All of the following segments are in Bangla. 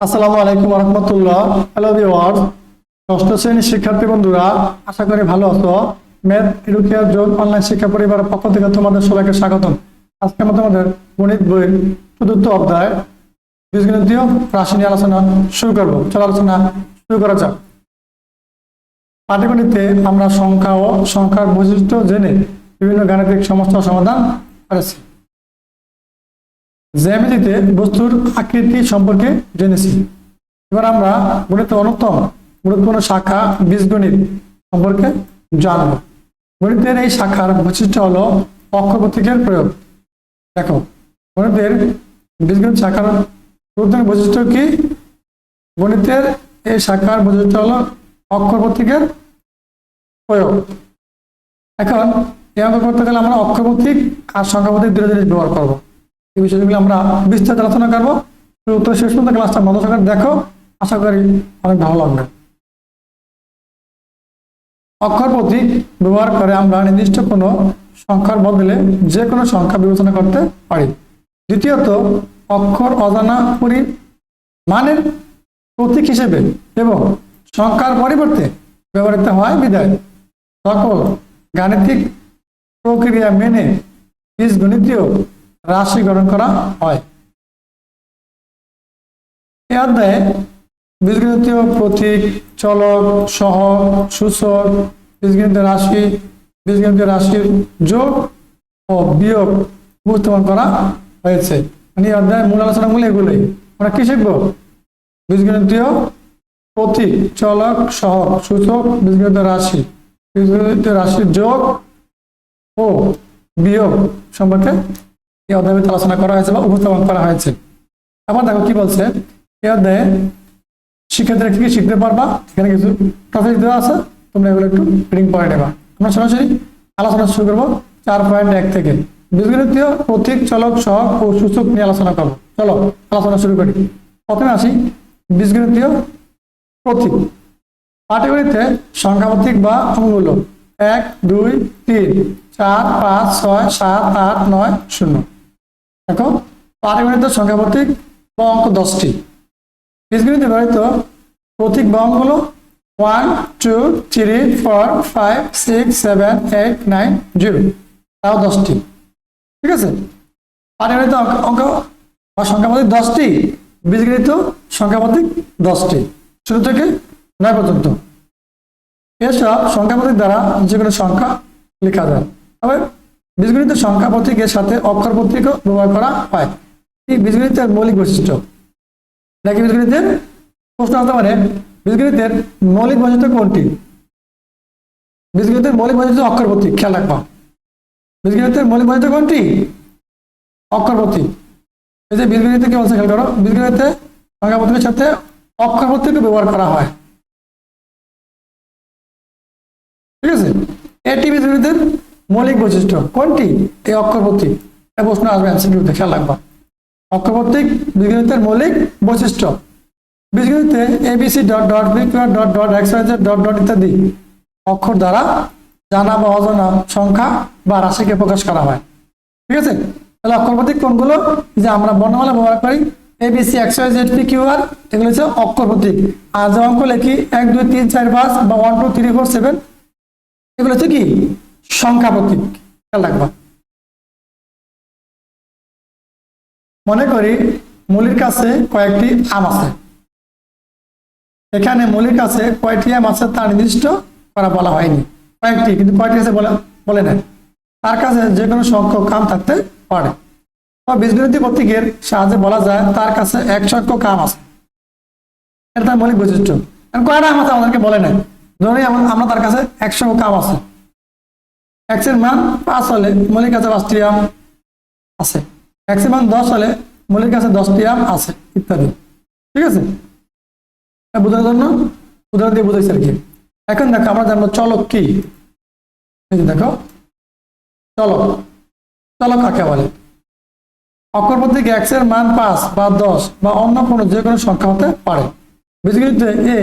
আসসালামু আলাইকুম রহমতুল্লাহ। হ্যালো ভিওয়ার্স ষষ্ঠ শ্রেণির শিক্ষার্থী বন্ধুরা, আশা করি ভালো আছো। ম্যাথ এডুকেয়ার জোন অনলাইন শিক্ষা পরিবারের পক্ষ থেকে তোমাদের সবাইকে স্বাগতম। আজকে আমরা তোমাদের গণিত বইয়ের চতুর্থ অধ্যায়, বীজগণিতীয় রাশি নিয়ে আলোচনা শুরু করব। চলো আলোচনা শুরু করা যাক। পাটিগণিতে আমরা সংখ্যা ও সংখ্যার বৈশিষ্ট্য জেনে বিভিন্ন গাণিতিক সমস্যার সমাধান করেছি। জ্যামিতিতে বস্তুর আকৃতি সম্পর্কে জেনেছি। এবার আমরা গণিত অন্যতম গুরুত্বপূর্ণ শাখা বীজগণিত সম্পর্কে জানব। গণিতের এই শাখার বৈশিষ্ট্য হলো অক্ষপ্রতীকের প্রয়োগ। দেখো, গণিতের বীজগণিত শাখার গুরুত্বপূর্ণ বৈশিষ্ট্য কি? গণিতের এই শাখার বৈশিষ্ট্য হলো অক্ষর প্রতীকের প্রয়োগ। এখন অঙ্ক করতে গেলে আমরা অক্ষর প্রতীক আর সংখ্যা প্রতীক দুটো জিনিস ব্যবহার করব। এই বিষয়গুলো আমরা বিস্তারিত আলোচনা করব। উত্তর শেষ পর্যন্ত ক্লাসটা মতো সহকারে দেখো, আশা করি অনেক ভালো লাগবে। অক্ষর প্রতীক ব্যবহার করে আমরা নির্দিষ্ট কোনো সংখ্যার বদলে যে কোনো সংখ্যা বিবেচনা করতে পারি। দ্বিতীয়ত, অক্ষর অজানা পরি মানের প্রতীক হিসেবে এবং সংখ্যার পরিবর্তে ব্যবহৃত হয় বিদায়। সকল গাণিতিক প্রক্রিয়া মেনে বীজগণিতীয় রাশি গ্রহণ করা হয়। এই অধ্যায়ে বীজগণিতীয় প্রতীক, চলক সহগ সূচক বীজগণিত রাশি বীজগণিত রাশির যোগ ও বিয়োগ উপস্থাপন করা হয়েছে। মানে এই অধ্যায়ের মূল আলোচনাগুলো এগুলোই। আমরা কি শিখব? বীজগণিতীয় প্রতীক, চলক সহগ সূচক বীজগণিত রাশি বীজগণিত রাশির যোগ ও বিয়োগ সম্পর্কে এই অধ্যায়ে আলোচনা করা হয়েছে বা উপস্থাপন করা হয়েছে। আবার দেখো কি বলছে? এই অধ্যায়ে শিক্ষার্থীরা কি কি শিখতে পারবা? এখানে কিছু টপিক দেওয়া আছে, তোমরা এগুলো একটু রিডিং পড়ে নেবা। আমরা সরাসরি আলোচনা শুরু করব চার পয়েন্ট এক থেকে। বীজগণিতীয় প্রতীক চলক সহগ ও সূচক নিয়ে আলোচনা করব। চলো, আলোচনা শুরু করি। প্রথমে আসি বীজগণিতীয় প্রতীক পাটিগণিতে সংখ্যা প্রতীক বা অঙ্কগুলো এক, দুই, তিন, চার, পাঁচ, ছয়, সাত, আট, নয়, শূন্য। দেখো পাটিগণিত সংখ্যা প্রতীক বা অঙ্ক দশটি বীজগণিতে ব্যবহৃত প্রতীক বা হলো one two three four five six seven eight nine zero তাও দশটি। ঠিক আছে? পাটিগণিত অঙ্ক অঙ্ক বা সংখ্যা প্রতীক দশটি বীজগণিত সংখ্যা প্রতীক দশটি। শুরু থেকে নয় পর্যন্ত। এসব সংখ্যা প্রতীক দ্বারা যে কোনো সংখ্যা লেখা যায়। তবে বীজগণিত সংখ্যা প্রতীকের সাথে অক্ষর প্রতীকও ব্যবহার করা হয়। বীজগণিতের মৌলিক বৈশিষ্ট্য। নাকি বীজগণিতের প্রশ্ন আসতে পারে, বীজগণিতের মৌলিক বৈশিষ্ট্য কোনটি? বীজগণিতের মৌলিক বৈশিষ্ট্য অক্ষর প্রতীক খেয়াল রাখবা বীজগণিতের মৌলিক বৈশিষ্ট্য কোনটি? অক্ষর প্রতীক এই যে বীজগণিতে কি বলছে, খেয়াল করো, বীজগণিতে সংখ্যা প্রতীকের সাথে অক্ষর প্রতীকও ব্যবহার করা হয়। ঠিক আছে? এটি বীজগণিতের মৌলিক বৈশিষ্ট্য কোনটি? এই অক্ষর প্রতীক প্রশ্ন আসবে এমসিকিউতে খেয়াল রাখবা। অক্ষর প্রতীক বীজগণিতের মৌলিক বৈশিষ্ট্য। বীজগণিতে A B C dot dot B dot dot X dot dot ইত্যাদি অক্ষর দ্বারা জানা বা অজানা সংখ্যা বা রাশিকে প্রকাশ করা হয়। ঠিক আছে? তাহলে অক্ষর প্রতীক কোনগুলো যে আমরা বর্ণমালা ব্যবহার করি। A B C X Y Z P Q R এগুলো হচ্ছে অক্ষর প্রতীক আর যে অঙ্ক লিখি, এক, দুই, তিন, চার, পাঁচ বা one two three four seven এগুলো হচ্ছে কি? সংখ্যা প্রতীক। খেয়াল রাখবা। মনে করি মলির কাছে কয়েকটি আম আছে। এখানে মলির কাছে কয়টি আম আছে তা নির্দিষ্ট করা বলা হয়নি। কয়েকটি, কিন্তু কয়টি আছে বলে নেন। তার কাছে যে কোনো সংখ্যক কাম থাকতে পারে। বীজগণিত প্রতীকের সাহায্যে বলা যায় তার কাছে এক সংখ্যক কাম আছে। এটা তার মৌলিক বৈশিষ্ট্য। কয়টা আম আছে আমাদেরকে বলে নেন। ধরি আমরা তার কাছে একশো কাম আছে। এক্সের মান পাঁচ হলে মলির কাছে পাঁচটি আম আছে। এক্সের মান দশ হলে মলির কাছে দশটি আম আছে, ইত্যাদি। ঠিক আছে? এটা বোঝানোর জন্য উদাহরণ দিয়ে বুঝাইছে আর কি। এখন দেখো, আমরা জানব চলক কি? দেখো, চলক। চলক কাকে বলে? অক্ষর প্রতীক এক্সের মান পাঁচ বা দশ বা অন্য কোনো যে কোনো সংখ্যা হতে পারে। বীজগণিতে এ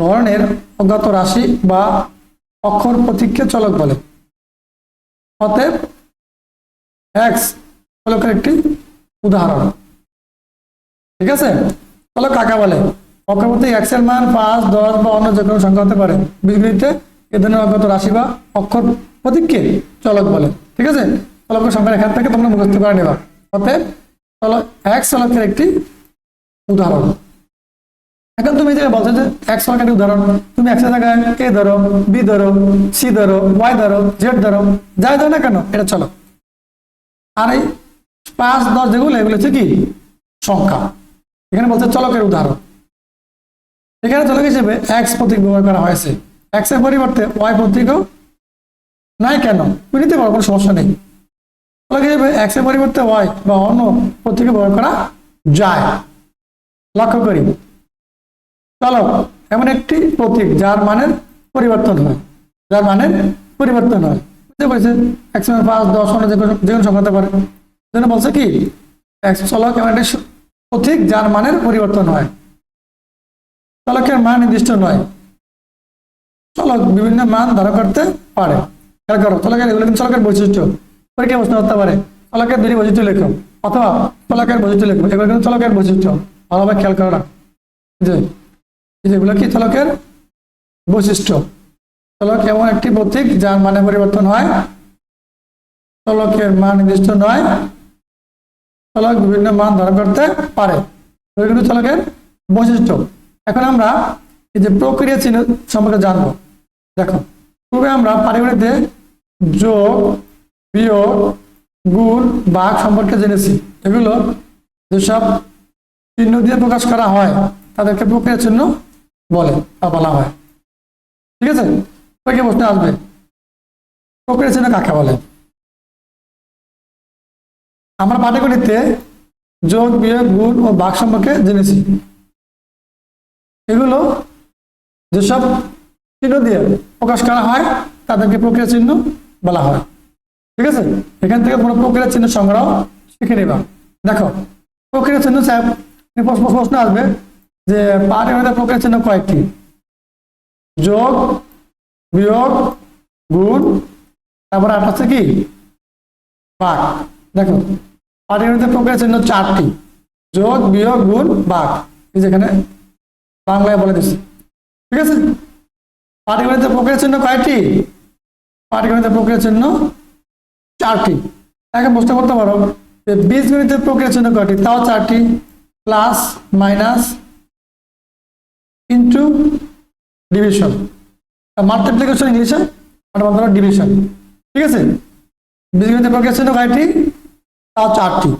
ধরনের অজ্ঞাত রাশি বা অক্ষর প্রতীককে চলক বলে। অতএব এক্স চলকের একটি উদাহরণ। ঠিক আছে? চলো কাকা বলে? অক্ষরপ্রতীক এক্সের মান পাঁচ, দশ বা অন্য যে কোনো সংখ্যা হতে পারে। বীজগণিতে এ অজ্ঞাত রাশি বা অক্ষর প্রতীককে চলক বলে। ঠিক আছে? চলকের সংখ্যা এখান থেকে তোমরা মুখস্থ করে নেবা। অতএব চলো এক চলকের একটি উদাহরণ। এখন তুমি যে বলছো যে এক্স চলকের একটি উদাহরণ তুমি একশো জায়গায় এ ধরো বি ধরো সি ধরো ওয়াই ধরো জেড ধরো, যাই ধরো না কেন, এটা চলো। আর এই পাঁচ, দশ যেগুলো, এগুলো হচ্ছে কি? সংখ্যা। এখানে বলছে চলকের উদাহরণ। এখানে চলক হিসেবে এক্স প্রতীক ব্যবহার করা হয়েছে। এক্সের পরিবর্তে ওয়াই প্রতীকও নাই কেন? তুমি নিতে পারো, কোনো সমস্যা নেই। চলক হিসেবে এক্সের পরিবর্তে ওয়াই বা অন্য প্রতীক ব্যবহার করা যায়। লক্ষ্য করি। চলক এমন একটি প্রতীক যার মানের পরিবর্তন হয়, যার মানের পরিবর্তন হয়। বুঝতে পেরেছেন? একশো পাঁচ, দশ যে কোনো সংখ্যা হতে পারে। জন্য বলছে কি চলক এমন একটি প্রতীক যার মানের পরিবর্তন হয়। চলকের মান নির্দিষ্ট নয়। চলক বিভিন্ন মান ধারণ করতে পারে। খেয়াল করো, চলকের এগুলো কিন্তু চলকের বৈশিষ্ট্য। পরীক্ষা প্রশ্ন হতে পারে। চলকের দুটি বৈশিষ্ট্য লেখো, অথবা চলকের বৈশিষ্ট্য লেখো। এগুলো কিন্তু চলকের বৈশিষ্ট্য। ভালোভাবে খেয়াল করো না। যেগুলো কি চলকের বৈশিষ্ট্য? চলক এমন একটি প্রতীক যার মানে পরিবর্তন হয়। চলকের মান নির্দিষ্ট নয়। চলক বিভিন্ন মান ধারণ করতে পারে। চলকের বৈশিষ্ট্য। এখন আমরা এই যে প্রক্রিয়া চিহ্ন সম্পর্কে জানব। দেখো, পূর্বে আমরা পারিবারিকতে যোগ, বিয়োগ, গুণ ভাগ সম্পর্কে জেনেছি। এগুলো যেসব চিহ্ন দিয়ে প্রকাশ করা হয়, তাদেরকে প্রক্রিয়া চিহ্ন বলে বা বলা হয়। ঠিক আছে? পরীক্ষা প্রশ্ন আসবে? প্রক্রিয়া চিহ্ন কাকে বলে? আমরা পাটিগণিতে যোগ, বিয়োগ, গুণ ও ভাগ সম্পর্কে জেনেছি। এগুলো যেসব চিহ্ন দিয়ে প্রকাশ করা হয়, তাদেরকে প্রক্রিয়া চিহ্ন বলা হয়। ঠিক আছে? এখান থেকে কোনো প্রক্রিয়া চিহ্ন সংগ্রহ শিখে নেবা। দেখো, প্রক্রিয়া চিহ্ন প্রশ্ন আসবে যে পাটিগণিতের প্রক্রিয়া চিহ্ন কয়েকটি। যোগ, বিয়োগ, গুণ, তারপর আট হচ্ছে কি? বাঘ দেখো পাটিগণিতের প্রক্রিয়া চিহ্ন চারটি। যোগ, বিয়োগ, গুণ বাঘ যেখানে বাংলায় বলে দিচ্ছি ঠিক আছে? পাটিগণিতের প্রক্রিয়া চিহ্ন কয়টি? পাটিগণিতের প্রক্রিয়া চিহ্ন চারটি। এখন বুঝতে করতে পারো যে বীজগণিতের প্রক্রিয়া চিহ্ন কয়টি? তাও চারটি। Plus, minus into division multiplication ইংলিশে বলতে পারো ডিভিশন ঠিক আছে? বীজগণিতের প্রক্রিয়া চিহ্ন কয়টি? তাও চারটি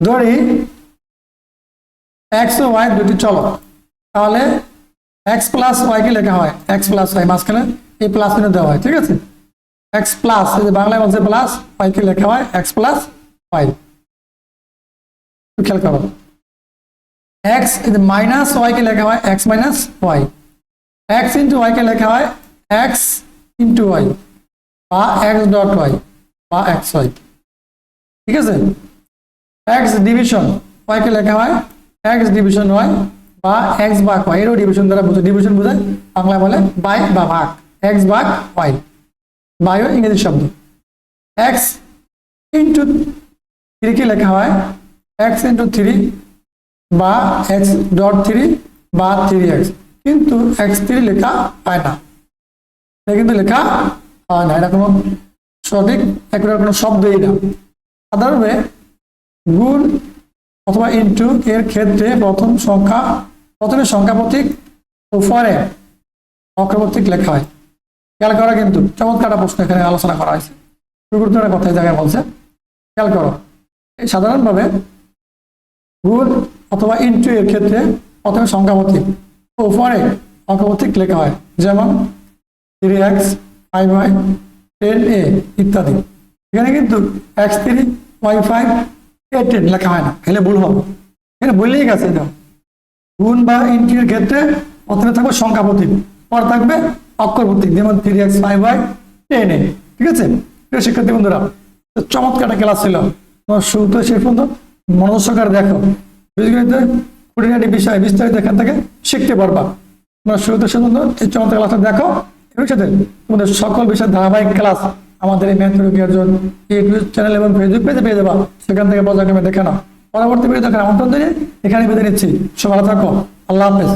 ধরি এক্স ও ওয়াই দুটি চলক। তাহলে এক্স প্লাস ওয়াইকে লেখা হয়? এক্স প্লাস ওয়াই মাঝখানে এই প্লাস চিহ্ন দেওয়া হয়, ঠিক আছে? এক্স প্লাস বাংলায় বলছে প্লাস ওয়াইকে লেখা হয় এক্স প্লাস ওয়াই খেয়াল করো। এক্স মাইনাস ওয়াইকে লেখা হয় X minus Y X into ওয়াইকে লেখা হয় এক্স ইন্টু ওয়াই বা এক্স ডট ওয়াই বা এক্স ওয়াই ঠিক আছে? এক্স ডিভিশন ওয়াইকে লেখা হয় এক্স ডিভিশন ওয়াই বা এক্স ভাগ ওয়াই এরও ডিভিশন দ্বারা বুঝে ডিভিশন বোঝায়। বাংলায় বলে বাই বা ভাগ। এক্স ভাগ ওয়াই বায়ো ইংরেজি শব্দ। এক্স ইন্টু থ্রিকে লেখা হয় এক্স ইন্টু থ্রি বা এক্স ডট থ্রি বা থ্রি এক্স কিন্তু এক্স থ্রি লেখা হয় না। কিন্তু লেখা হয় না। এটা কোনো সঠিক একটা কোনো শব্দই না। সাধারণভাবে গুণ অথবা ইন্টু এর ক্ষেত্রে প্রথম সংখ্যা, প্রথমে সংখ্যা প্রতীক ও পরে অক্ষরপ্রতীক লেখা হয়। খেয়াল করা কিন্তু চমৎকার প্রশ্ন এখানে আলোচনা করা হয়েছে। গুরুত্বপূর্ণ কথা এই জায়গায় বলছে। খেয়াল করো। এই সাধারণভাবে গুণ অথবা ইন্টু এর ক্ষেত্রে প্রথমে সংখ্যা প্রতীক ও পরে অক্ষরপ্রতীক লেখা হয়। যেমন three X five Y ten A ইত্যাদি। এখানে কিন্তু X three Y five A ten লেখা হয় না। এখানে ভুল হবে। এখানে বললেই গেছে এটা। গুণ বা ইন্টির ক্ষেত্রে প্রথমে থাকবে সংখ্যা পর থাকবে অক্ষর যেমন three X five Y ten A ঠিক আছে? শিক্ষার্থী বন্ধুরা চমৎকার একটা ক্লাস ছিল। তোমার শুরু তো শেষ পর্যন্ত মনোযোগ সহকারে দেখো। বীজগণিতে খুঁটিনাটি বিষয় বিস্তারিত এখান থেকে শিখতে পারবা। তোমরা শুরুতে পর্যন্ত এই চমৎকার ক্লাসটা দেখো। এর সাথে তোমাদের সকল বিষয়ের ধারাবাহিক ক্লাস আমাদের এই ম্যাথ জ্ঞান ইউটিউব চ্যানেল এবং ফেসবুক পেজে পেয়ে যাবা। সেখান থেকে পর্যায়ক্রমে দেখে নাও। পরবর্তী ভিডিও দেখার আমন্ত্রণ দিয়ে এখানে বেঁধে নিচ্ছি। সবাই থাকো। আল্লাহ হাফেজ।